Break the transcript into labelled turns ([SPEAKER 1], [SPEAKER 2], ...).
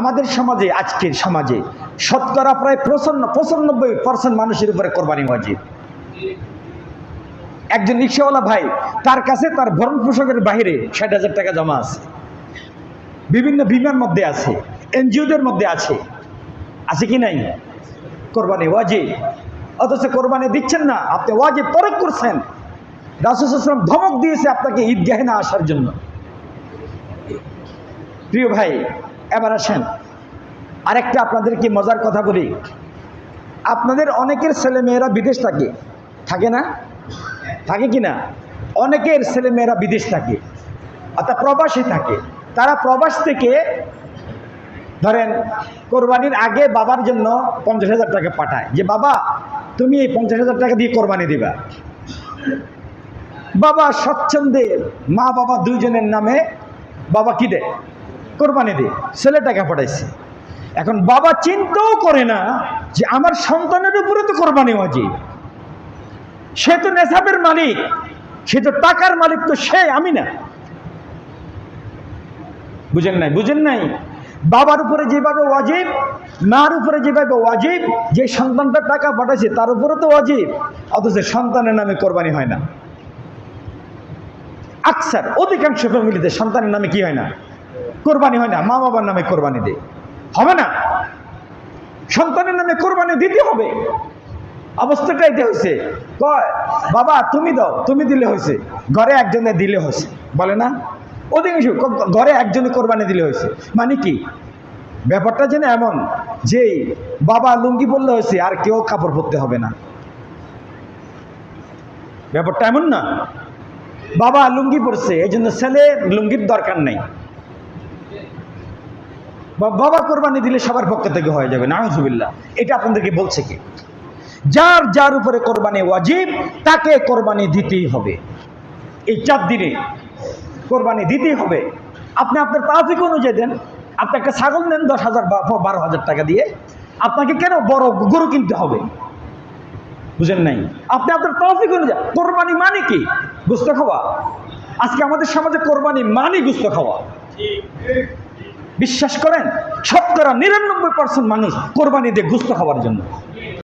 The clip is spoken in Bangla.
[SPEAKER 1] আমাদের সমাজে, আজকের সমাজে শতকরা প্রায় প্রসন্ন পঁচানব্বই পার্সেন্ট মানুষের উপরে কোরবানি ওয়াজিব একজন রিক্সাওয়ালা ভাই, তার কাছে তার ভরণ পোষকের বাইরে ষাট হাজার টাকা জমা আছে। বিভিন্ন বিমার মধ্যে আছে, এনজিওদের মধ্যে আছে। আছে কি নাই? কোরবানি ওয়াজিব। অথচ কোরবানি দিচ্ছেন না, আপনি ওয়াজিব তরক করছেন। রাসুসাল্লাম ধমক দিয়েছে আপনাকে ঈদগাহে না আসার জন্য। প্রিয় ভাই এবার আসেন। আরেকটা আপনাদেরকে মজার কথা বলি? আপনাদের অনেকের ছেলেমেয়েরা বিদেশ থাকে। থাকে না? থাকে কি না? অনেকের ছেলেমেয়েরা বিদেশ থাকে। অর্থাৎ প্রবাসী থাকে। তারা প্রবাস থেকে ধরেন কোরবানির আগে বাবার জন্য পঞ্চাশ হাজার টাকা পাঠায়। যে, বাবা, তুমি এই পঞ্চাশ হাজার টাকা দিয়ে কোরবানি দিবা। বাবা স্বচ্ছন্দে মা বাবা দুইজনের নামে বাবা কি দেয়? কোরবানি দে ছেলে টাকা পাঠাইছে। এখন বাবা চিন্তাও করে না যে আমার সন্তানের উপরে তো কোরবানি অজিব সে তো নেশাবের মালিক, সে তো টাকার মালিক তো সে, আমি না। বুঝেন নাই বুঝেন নাই? বাবার উপরে যেভাবে ওয়াজিব, মার উপরে যেভাবে ওয়াজিব, যে সন্তানটা টাকা পাঠাইছে তার উপরে তো ওয়াজিব, অথচ সন্তানের নামে কোরবানি হয় না। আকসার অধিকাংশ ফ্যামিলিতে সন্তানের নামে কি হয় না? কোরবানি হয় না মা বাবার নামে কোরবানি দেয়। হবে না? সন্তানের নামে কোরবানি দিতে হবে। অবস্থাটা এটা হয়েছে। কয়, বাবা, তুমি দাও, তুমি দিলে হয়েছে। ঘরে একজনে দিলে হয়েছে। বলে না? অধিকাংশ ঘরে একজনে কোরবানি দিলে হয়েছে। মানে কি? ব্যাপারটা যেন এমন যে বাবা লুঙ্গি বললে হয়েছে, আর কেউ কাপড় পরতে হবে না। ব্যাপারটা এমন না। বাবা লুঙ্গি পরছে এই জন্য ছেলে লুঙ্গির দরকার নেই। বা- বাবা কোরবানি দিলে সবার পক্ষ থেকে হয়ে যাবে নাহজুবিল্লাহ এটা আপনাদেরকে বলছে কি? যার যার উপরে কোরবানি ওয়াজিব, তাকে কোরবানি দিতেই হবে। এই চার দিনে কোরবানি দিতেই হবে। আপনি আপনার তাফিক অনুযায়ী দেন। আপনি একটা ছাগল নেন, দশ হাজার বা বারো হাজার টাকা দিয়ে। আপনাকে কেন বড় গরু কিনতে হবে? বুঝেন নাই? আপনি আপনার তৌফিক অনুযায়ী কোরবানি মানে কি? গুস্ত খাওয়া। আজকে আমাদের সমাজে কোরবানি মানে গুস্ত খাওয়া। বিশ্বাস করেন শতকরা নিরানব্বই পার্সেন্ট মানুষ কোরবানি দিয়ে গুস্ত খাওয়ার জন্য।